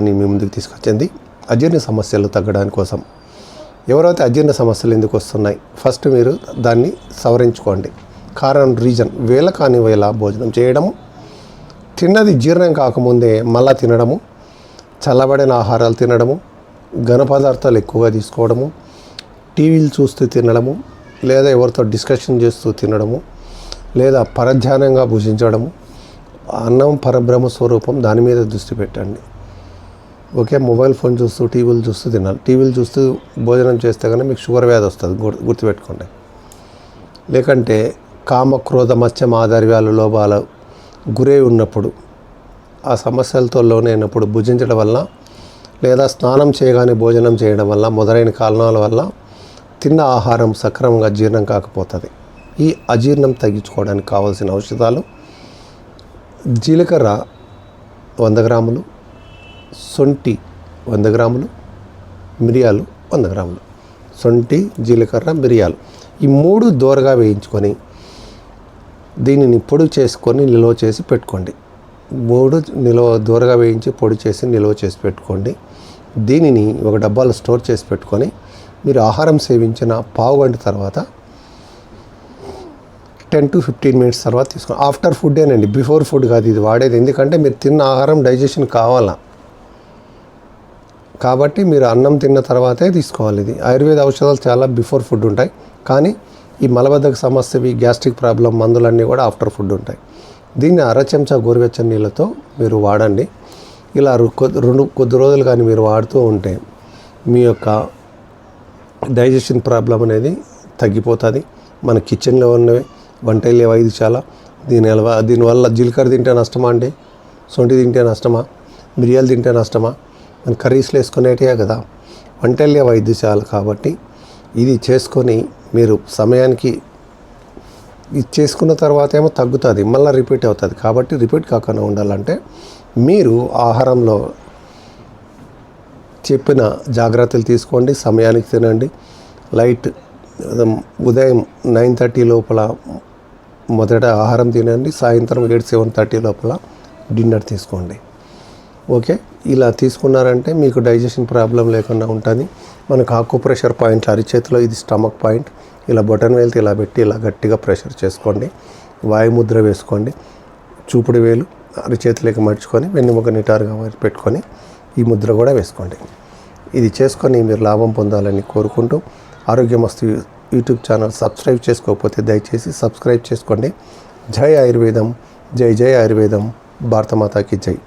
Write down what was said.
మీ ముందుకు తీసుకొచ్చింది. అజీర్ణ సమస్యలు తగ్గడానికి కోసం. ఎవరైతే అజీర్ణ సమస్యలు ఎందుకు వస్తున్నాయి? ఫస్ట్ మీరు దాన్ని సవరించుకోండి. కారణం రీజన్. వేళ కాని వేళ భోజనం చేయడము. తిన్నది జీర్ణం కాకముందే మళ్ళా తినడము. చల్లబడిన ఆహారాలు తినడము. ఘన పదార్థాలు ఎక్కువగా తీసుకోవడము. టీవీలు చూస్తూ తినడము. లేదా ఎవరితో డిస్కషన్ చేస్తూ తినడము. లేదా పరధ్యానంగా భుజించడము. అన్నం పరబ్రహ్మ స్వరూపం దాని మీద దృష్టి పెట్టండి. ఓకే మొబైల్ ఫోన్ చూస్తూ టీవీలు చూస్తూ తినాలి. టీవీలు చూస్తూ భోజనం చేస్తే కానీ మీకు షుగర్ వ్యాధి వస్తుంది. గుర్తుపెట్టుకోండి. లేకంటే కామ క్రోధ మత్స్యం మాధర్యాలు లోపాలు గురై ఉన్నప్పుడు ఆ సమస్యలతో లోనైనప్పుడు భుజించడం వల్ల లేదా స్నానం చేయగానే భోజనం చేయడం వల్ల మొదలైన కారణాల వల్ల తిన్న ఆహారం సక్రమంగా జీర్ణం కాకపోతుంది. ఈ అజీర్ణం తగ్గించుకోవడానికి కావాల్సిన ఔషధాలు జీలకర్ర వంద గ్రాములు సొంటి వంద గ్రాములు మిరియాలు వంద గ్రాములు. శొంఠి జీలకర్ర మిరియాలు. ఈ మూడు దోరగా వేయించుకొని దీనిని పొడి చేసుకొని నిల్వ చేసి పెట్టుకోండి. మూడు నిల్వ దూరగా వేయించి పొడి చేసి నిల్వ చేసి పెట్టుకోండి. దీనిని ఒక డబ్బాలో స్టోర్ చేసి పెట్టుకొని మీరు ఆహారం సేవించిన పావు గంట తర్వాత టెన్ టు ఫిఫ్టీన్ మినిట్స్ తర్వాత తీసుకోండి. ఆఫ్టర్ ఫుడ్డేనండి బిఫోర్ ఫుడ్ కాదు ఇది వాడేది. ఎందుకంటే మీరు తిన్న ఆహారం డైజెషన్ కావాలా? కాబట్టి మీరు అన్నం తిన్న తర్వాతే తీసుకోవాలి ఇది. ఆయుర్వేద ఔషధాలు చాలా బిఫోర్ ఫుడ్ ఉంటాయి. కానీ ఈ మలబద్ధక సమస్యవి గ్యాస్ట్రిక్ ప్రాబ్లం మందులన్నీ కూడా ఆఫ్టర్ ఫుడ్ ఉంటాయి. దీన్ని అర చెంచా గోరువెచ్చని నీళ్ళతో మీరు వాడండి. ఇలా కొద్ది రెండు కొద్ది రోజులు కానీ మీరు వాడుతూ ఉంటే మీ యొక్క డైజెషన్ ప్రాబ్లం అనేది తగ్గిపోతుంది. మన కిచెన్లో ఉన్నవి వంటలు లేవు? ఇది చాలా. దీని దీనివల్ల జీలకర్ర తింటే నష్టమా అండి? సొంటి తింటే నష్టమా? మిరియాలు తింటే నష్టమా? మన కర్రీస్లో వేసుకునేటివే కదా. వంటలే వైద్యశాల కాబట్టి ఇది చేసుకొని మీరు సమయానికి ఇది చేసుకున్న తర్వాత ఏమో తగ్గుతుంది మళ్ళీ రిపీట్ అవుతుంది. కాబట్టి రిపీట్ కాకుండా ఉండాలంటే మీరు ఆహారంలో చెప్పిన జాగ్రత్తలు తీసుకోండి సమయానికి తినండి. లైట్ ఉదయం నైన్ థర్టీ లోపల మొదట ఆహారం తినండి సాయంత్రం ఎయిట్ సెవెన్ థర్టీ లోపల డిన్నర్ తీసుకోండి. ఓకే? ఇలా తీసుకున్నారంటే మీకు డైజెషన్ ప్రాబ్లం లేకుండా ఉంటుంది. మనకు ఆకు ప్రెషర్ పాయింట్ అరిచేతిలో ఇది స్టమక్ పాయింట్. ఇలా బటన్ వేలుతో ఇలా పెట్టి ఇలా గట్టిగా ప్రెషర్ చేసుకోండి. వాయుముద్ర వేసుకోండి. చూపుడు వేలు అరిచేతిలోకి మర్చుకొని వెన్నుముక నిటారుగా పెట్టుకొని ఈ ముద్ర కూడా వేసుకోండి. ఇది చేసుకొని మీరు లాభం పొందాలని కోరుకుంటూ ఆరోగ్యమస్తు యూట్యూబ్ ఛానల్ సబ్స్క్రైబ్ చేసుకోకపోతే దయచేసి సబ్స్క్రైబ్ చేసుకోండి. జై ఆయుర్వేదం. జై జై ఆయుర్వేదం. భారతమాతాకి జై.